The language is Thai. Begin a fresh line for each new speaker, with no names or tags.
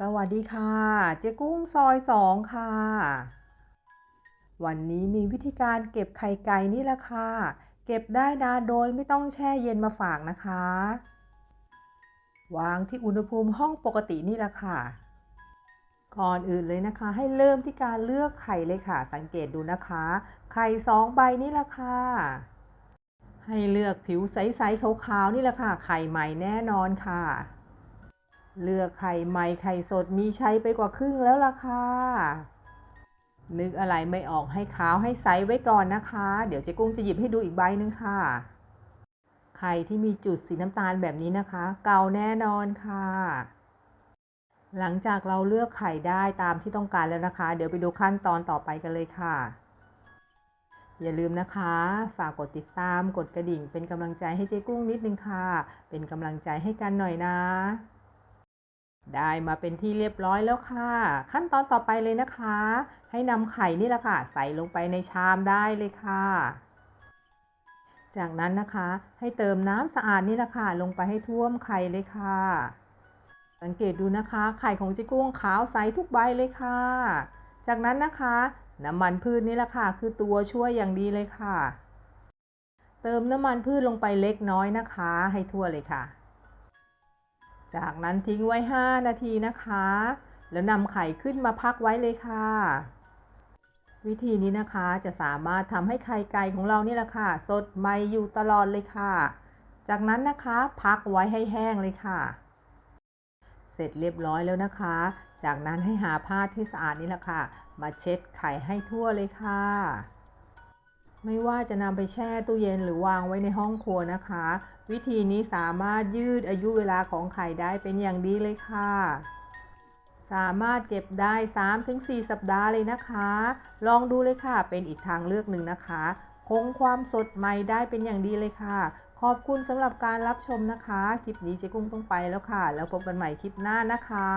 สวัสดีค่ะ เจ๊กุ้งซอยสองค่ะ วันนี้มีวิธีการเก็บไข่ไก่นี่แหละค่ะ เก็บได้นานโดยไม่ต้องแช่เย็นมาฝากนะคะ วางที่อุณหภูมิห้องปกตินี่แหละค่ะ ก่อนอื่นเลยนะคะ ให้เริ่มที่การเลือกไข่เลยค่ะ สังเกตดูนะคะ ไข่สองใบนี่แหละค่ะ ให้เลือกผิวใสๆขาวๆนี่แหละค่ะ ไข่ใหม่แน่นอนค่ะ เลือกไข่ใหม่ไข่สดมีใช้ไปกว่าครึ่งแล้วล่ะค่ะ นึกอะไรไม่ออกให้ขาวให้ใสไว้ก่อนนะคะ เดี๋ยวเจ๊กุ้งจะหยิบให้ดูอีกใบหนึ่งค่ะ ไข่ที่มีจุดสีน้ำตาลแบบนี้นะคะ เก่าแน่นอนค่ะ หลังจากเราเลือกไข่ได้ตามที่ต้องการแล้วนะคะ เดี๋ยวไปดูขั้นตอนต่อไปกันเลยค่ะอย่าลืมนะคะ ฝากกดติดตาม กดกระดิ่ง เป็นกำลังใจให้เจ๊กุ้งนิดนึงค่ะ เป็นกำลังใจให้กันหน่อยนะ ได้มาเป็นที่เรียบร้อยแล้วค่ะ ขั้นตอนต่อไปเลยนะคะ ให้นำไข่นี่แหละค่ะ ใส่ลงไปในชามได้เลยค่ะ จากนั้นนะคะ ให้เติมน้ำสะอาดนี่แหละค่ะ ลงไปให้ท่วมไข่เลยค่ะ สังเกตดูนะคะ ไข่ของจ๊กุ้งขาวใสทุกใบเลยค่ะ จากนั้นนะคะ น้ำมันพืชนี่แหละค่ะ คือตัวช่วยอย่างดีเลยค่ะ เติมน้ำมันพืชลงไปเล็กน้อยนะคะ ให้ทั่วเลยค่ะ จากนั้นทิ้งไว้ 5 นาทีนะคะ แล้วนำไข่ขึ้นมาพักไว้เลยค่ะ วิธีนี้นะคะจะสามารถทำให้ไข่ไก่ของเรานี่แหละค่ะ สดใหม่อยู่ตลอดเลยค่ะ จากนั้นนะคะพักไว้ให้แห้งเลยค่ะ เสร็จเรียบร้อยแล้วนะคะ จากนั้นให้หาผ้าที่สะอาดนี่แหละค่ะ มาเช็ดไข่ให้ทั่วเลยค่ะ ไม่ว่าจะนำไปแช่ตู้เย็นหรือวางไว้ในห้องครัวนะคะ วิธีนี้สามารถยืดอายุเวลาของไข่ได้เป็นอย่างดีเลยค่ะ สามารถเก็บได้ 3-4 สัปดาห์เลยนะคะ ลองดูเลยค่ะเป็นอีกทางเลือกหนึ่งนะคะ คงความสดใหม่ได้เป็นอย่างดีเลยค่ะ ขอบคุณสำหรับการรับชมนะคะ คลิปนี้เจ๊กุ้งต้องไปแล้วค่ะ แล้วพบกันใหม่คลิปหน้านะคะ